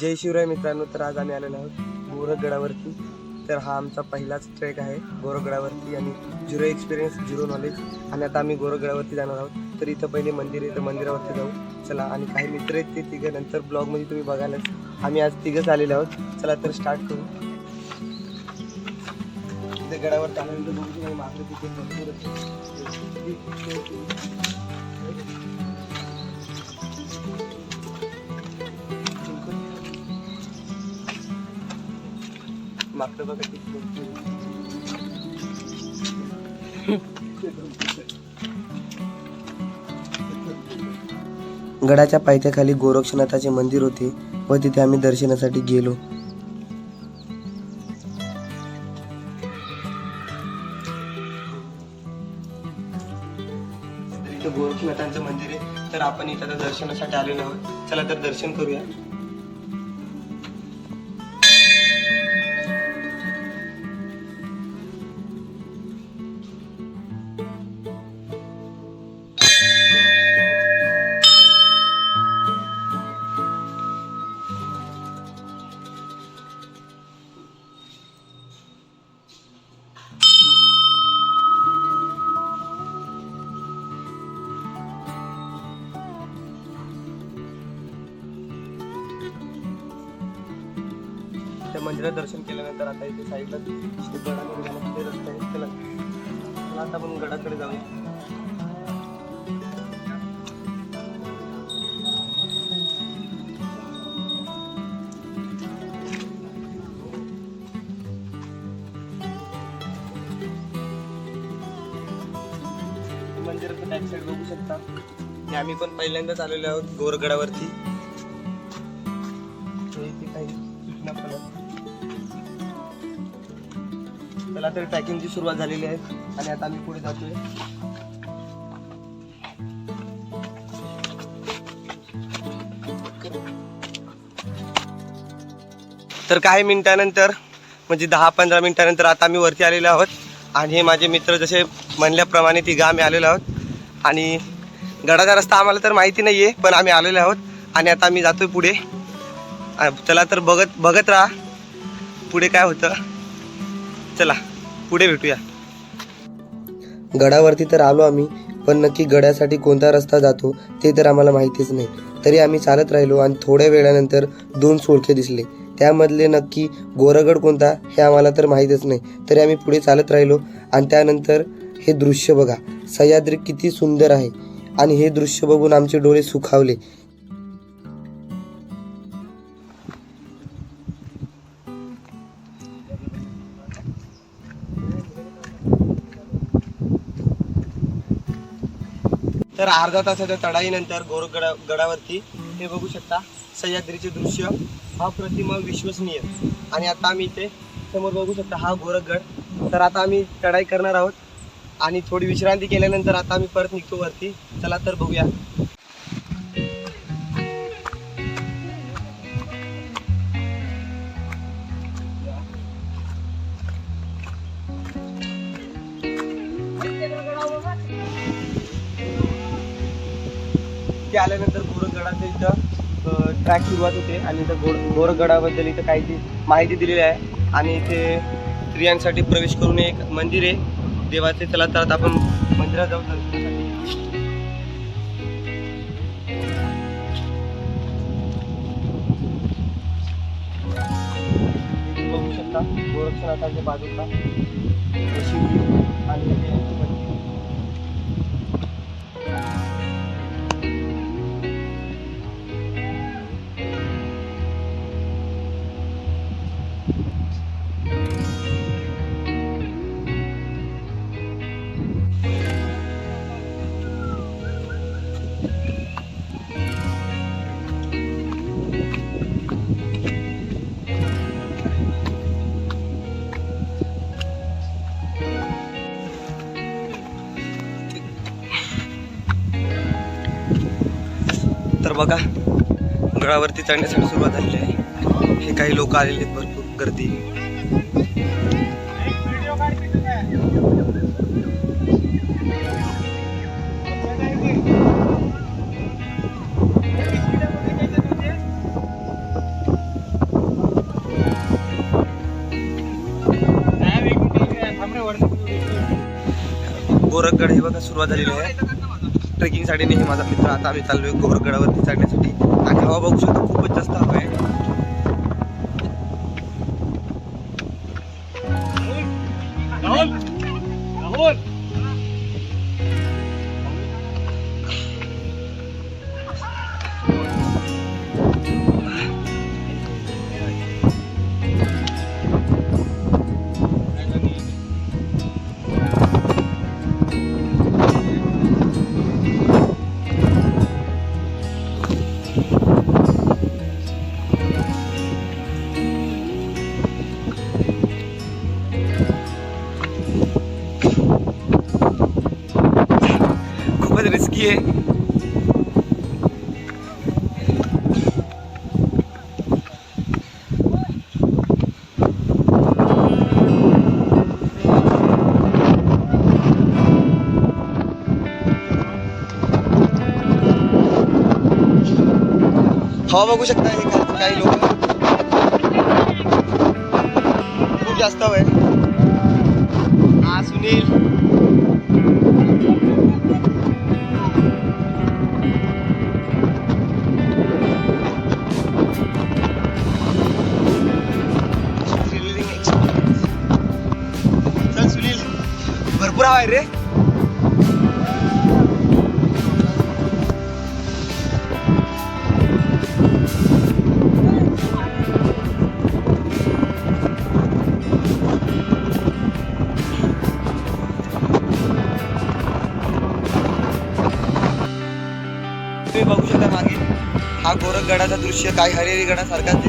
जय शिवराय मित्रांनो तर आज आम्ही आलेलो आहोत गोरखगडावरती. तर हा आमचा पहिलाच ट्रेक आहे गोरखगडावरती आणि झिरो एक्सपिरियन्स झिरो नॉलेज आणि आता आम्ही गोरखगडावरती जाणार आहोत. तर इथं पहिले मंदिर आहे तर मंदिरावरती जाऊ. चला आणि काही मित्र आहेत ते तिघं नंतर ब्लॉगमध्ये तुम्ही बघायलाच आम्ही आज तिघंच आलेलो आहोत. चला तर स्टार्ट करू. इथे गडावर आल्यानंतर बघू तिथे भरपूर बघा. गडाच्या पायथ्याखाली गोरक्षनाथाचे मंदिर होते व तिथे आम्ही दर्शनासाठी गेलो. गोरक्षनाथांचं मंदिर आहे. तर आपण इथं दर्शनासाठी आलेलो आहोत. चला तर दर्शन करूया. दर्शन केल्यानंतर आता इथे साईडला तिथे गडाकडे जाण्यासाठी रस्ता आहे चला. आता आपण गडाकडे जाऊया. मंदिराचं बॅक साईड बघू शकता. आणि आम्ही पण पहिल्यांदाच आलेलो आहोत गोरगडावरती चला तर ट्रॅकिंगची सुरुवात झालेली आहे. आणि आता आम्ही पुढे जातोय. तर काही मिनिटानंतर म्हणजे दहा पंधरा मिनिटानंतर आता आम्ही वरती आलेलो आहोत. आणि हे माझे मित्र जसे म्हणल्याप्रमाणे तिघा आम्ही आलेलो आहोत. आणि गडाचा रस्ता आम्हाला तर माहिती नाही आहे पण आम्ही आलेलो आहोत. आणि आता आम्ही जातोय पुढे. चला तर बघत बघत राहा. पुढे काय होतं. चला. पुढे भेटूया. गडावरती तर आलो आम्ही पण नक्की गडासाठी कोणता रस्ता जातो ते तर आम्हाला माहितीच नाही. तरी आम्ही चालत राहिलो आणि थोड्या वेळानंतर दोन सोडके दिसले. त्यामधले नक्की गोरगड कोणता हे आम्हाला तर माहीतच नाही. तरी आम्ही पुढे चालत राहिलो आणि त्यानंतर हे दृश्य बघा. सह्याद्री किती सुंदर आहे. आणि हे दृश्य बघून आमचे डोळे सुखावले. तर अर्धा तासाच्या चढाईनंतर गोरगड गडावरती हे बघू शकता सह्याद्रीचे दृश्य. हा प्रतिमा विश्वसनीय. आणि आता आम्ही इथे समोर बघू शकता हा गोरखगड. तर आता आम्ही चढाई करणार आहोत. आणि थोडी विश्रांती केल्यानंतर आता आम्ही परत निघतो वरती. चला तर बघूया. ते आल्यानंतर गोरखगडाचं इथं ट्रॅक सुरुवात होते आणि इथं गोर गोरखगडाबद्दल इथं काही ती माहिती दिलेली आहे. आणि इथे स्त्रियांसाठी प्रवेश करून एक मंदिर आहे. देवाचे चला तर आपण मंदिरात जाऊ बघू शकता. गोरक्षनाथाच्या बाजूला शिवलिंग आणि बघा गळावरती चढण्यासाठी सुरुवात झालेली आहे. हे काही लोक आलेले आहेत भरपूर गर्दी. गोरखगड हे बघा सुरुवात झालेली आहे. ट्रेकिंगसाठी नाही माझा मित्र आता आम्ही चाललोय गोरखगडावरती चढण्यासाठी. आणि हवा बघू शकतो खूपच जास्त हवा आहे. आहे हवा बघू शकता हे काही काही लोक खूप जास्त हवा आहे हा सुनील। हा गोरखगडाचा दृश्य काय हरेरी गडासारखाच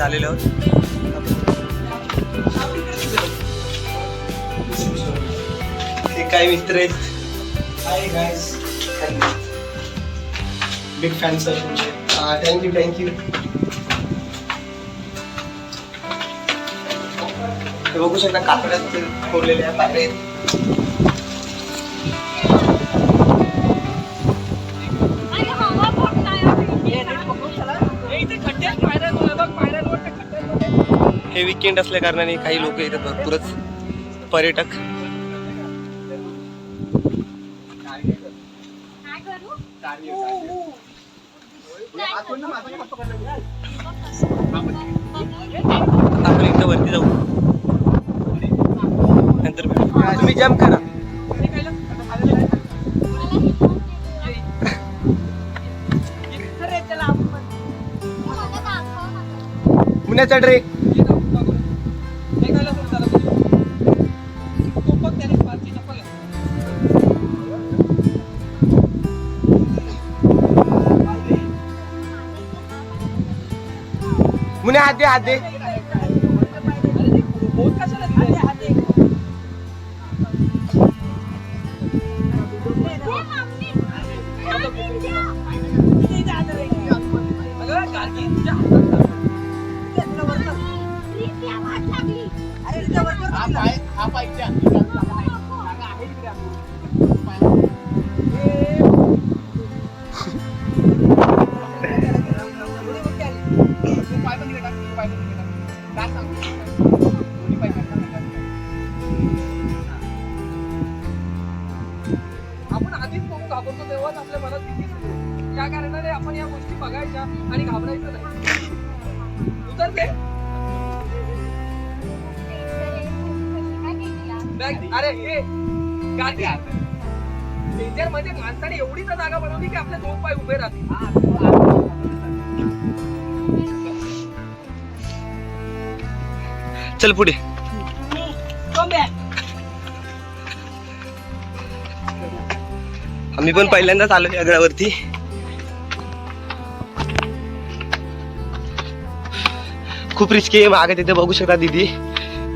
मुख्य आलेले आहोत. हे काही मित्र आहेत? Hi guys, big fan thank you thank you बघू शकता कातड्यात कोरलेल्या पायऱ्या आहेत. विकेंड असल्या कारणाने काही लोक येतात भरपूरच पर्यटक. आपण एकदा वरती जाऊ. नंतर तुम्ही जम करा. पुण्याचा ट्रेक मुने हात दे चल पुढे. आम्ही पण पहिल्यांदाच आलो या गडावरती खूप रिस्की आहे मागे तिथे बघू शकता दिदी.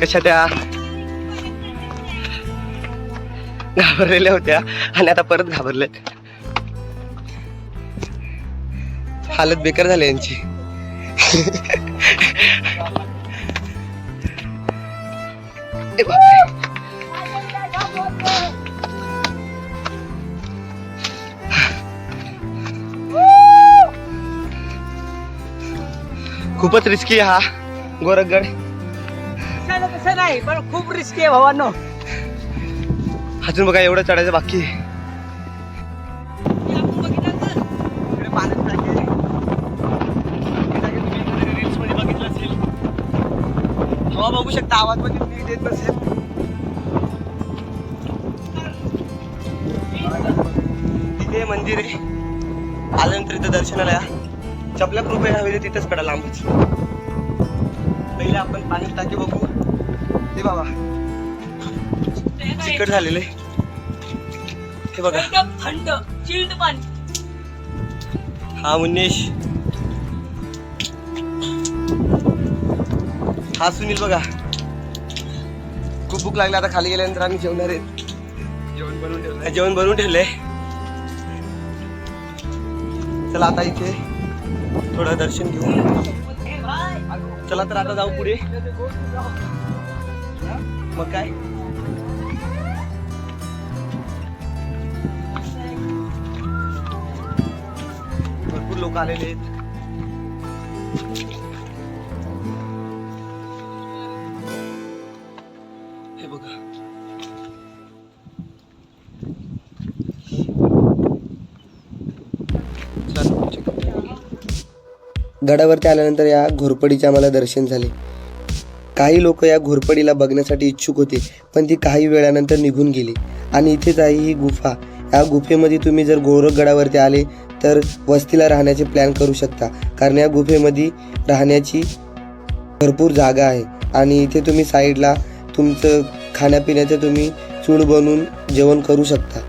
कशा त्या घाबरलेल्या होत्या आणि आता परत घाबरल्यात हालत बेकार झाली यांची. बापरे. खूपच रिस्की हा गोरखगड. तसं नाही पण खूप रिस्की आहे भावांनो. अजून बघा एवढं चढायचं बाकी आहे. हवा बघू शकता आवाज पण नसेल तिथे मंदिर आहे. आल्यानंतर इथं दर्शनाला या चपल्या कृपया हवे तिथेच कडा लांबच. पहिले आपण पाणी टाके बघू. हे बाबा. चिकट झालेले. हे बघा. थंड चिल्ड पाणी. हा मुन्नेश. हा सुनील बघा. खूप भूक लागली आता खाली गेल्यानंतर आम्ही जेवणार आहे जेवण बनवून ठेवलंय जेवण बनवून ठेवलंय. चला आता इथे थोडं दर्शन घेऊ. चला तर आता जाऊ पुढे. मग काय? भरपूर लोक आलेले आहेत. गडावरती आल्यानंतर या घोरपडीचे आम्हाला दर्शन झाले. काही लोक या घोरपडीला बघण्यासाठी इच्छुक होते पण ती काही वेळानंतर निघून गेली. आणि इथेच आहे ही गुफा. या गुफेमध्ये तुम्ही जर गोरखगडावरती आले तर वस्तीला राहण्याचे प्लॅन करू शकता. कारण या गुफेमध्ये राहण्याची भरपूर जागा आहे. आणि इथे तुम्ही साईडला तुमचं खाण्यापिण्याचं तुम्ही चूड बनवून जेवण करू शकता.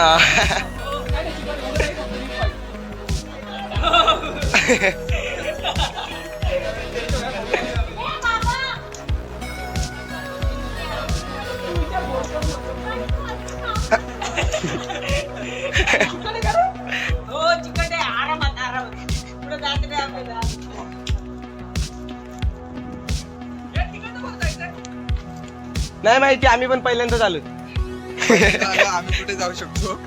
नाही आपल्याला नाही माहिती आम्ही पण पहिल्यांदाच आलो आम्ही कुठे जाऊ शकतो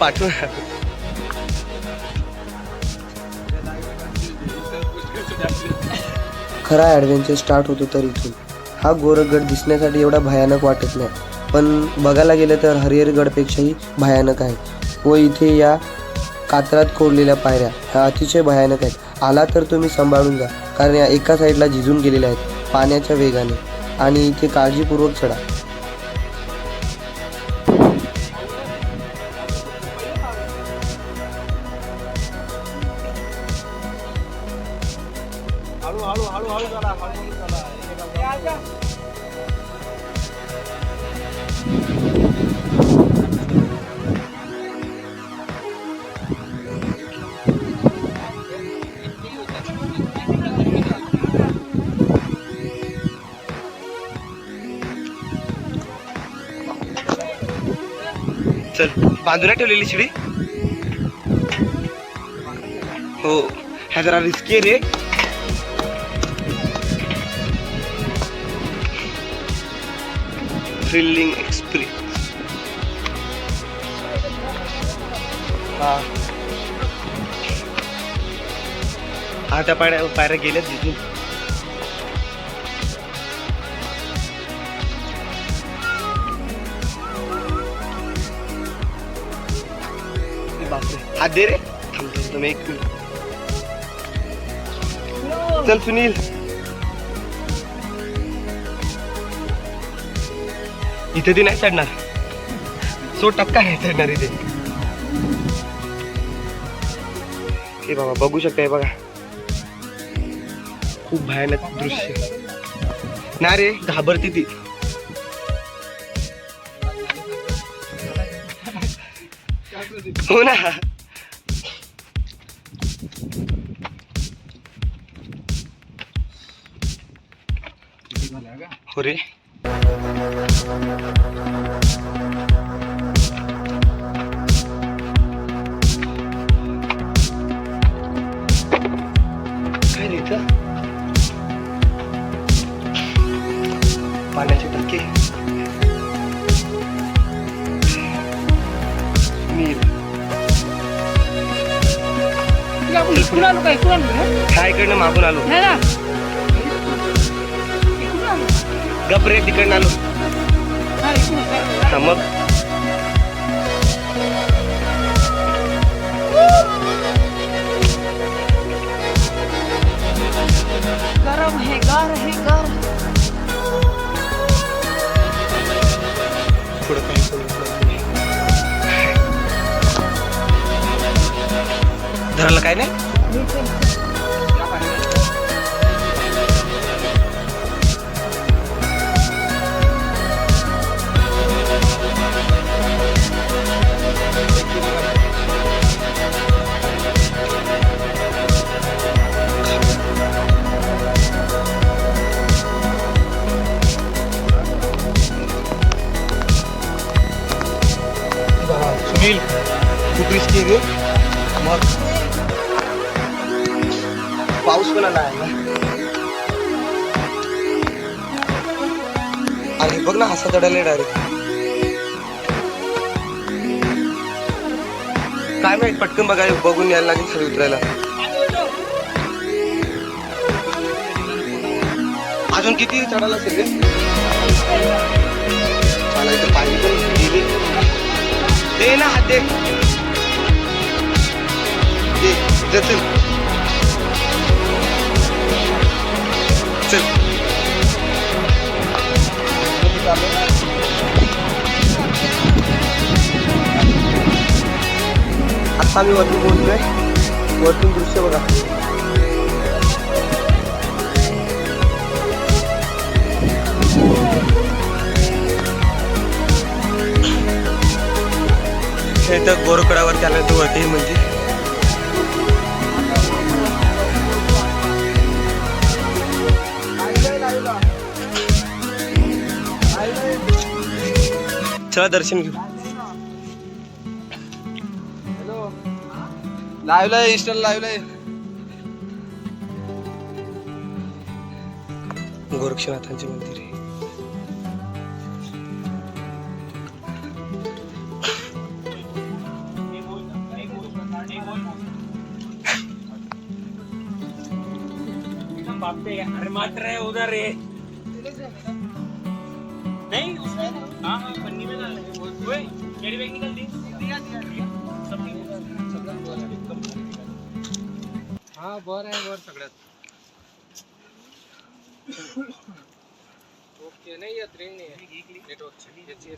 पाठवून खरा ॲडव्हेंचर स्टार्ट होतो तर इथून. हा गोरखगड दिसण्यासाठी एवढा भयानक वाटत नाही. पण बघायला गेलं तर हरिहरगडपेक्षाही भयानक आहे. व इथे या कात्रात कोरलेल्या पायऱ्या ह्या अतिशय भयानक आहेत. आला तर तुम्ही सांभाळून जा कारण या एका साईडला झिजून गेलेल्या आहेत पाण्याच्या वेगाने. आणि इथे काळजीपूर्वक चढा. चल बाजूला ठेवलेली शिडी. हो ह्या जरा रिस्की रे. थ्रिलिंग एक्सपिरियन्स हा. आता पायऱ्या पायऱ्या गेल्यात तिथून बापरे दे रे थांब थांब एक मिनिट चल सुनील इथे ती नाही चढणार. सो टक्का नाही चढणार इथे. हे बाबा बघू शकताय बघा. खूप भयानक दृश्य. ना रे घाबरती ती. हो ना. रे काय रे इथं? पाण्याचे टाके. नील आपण इकडून आलो का? इकडून आलो ना? हा इकडनं मागून आलो. नाही ना. गप रे तिकडनं आलो. हा मग. गरम है गार है गार. धरायला काय नाही? खूप आहे रे. मग पाऊस पण आला आहे ना. अरे बघ ना हसा चढायला डायरेक्ट काय माहीत पटकन बघायला बघून यायला लागेल खाली उतरायला. अजून किती चढायला असेल रे? मला इथं पाणी पण दे ना हात दे. दे दे चल चल आता मी वरती बोलतोय वरतून दृश्य बघा हे तर गोरकडावर त्याला तो वरती म्हणजे चला दर्शन घेऊ. लाईव्ह आहे इंस्टा लाईव्ह गोरक्षनाथांचे मंदिर आहे. अरे मात्र है उधर है नहीं बर आहे वर सगळ्यात. ओके नाही येत रेंज नाही नेटवर्कची याची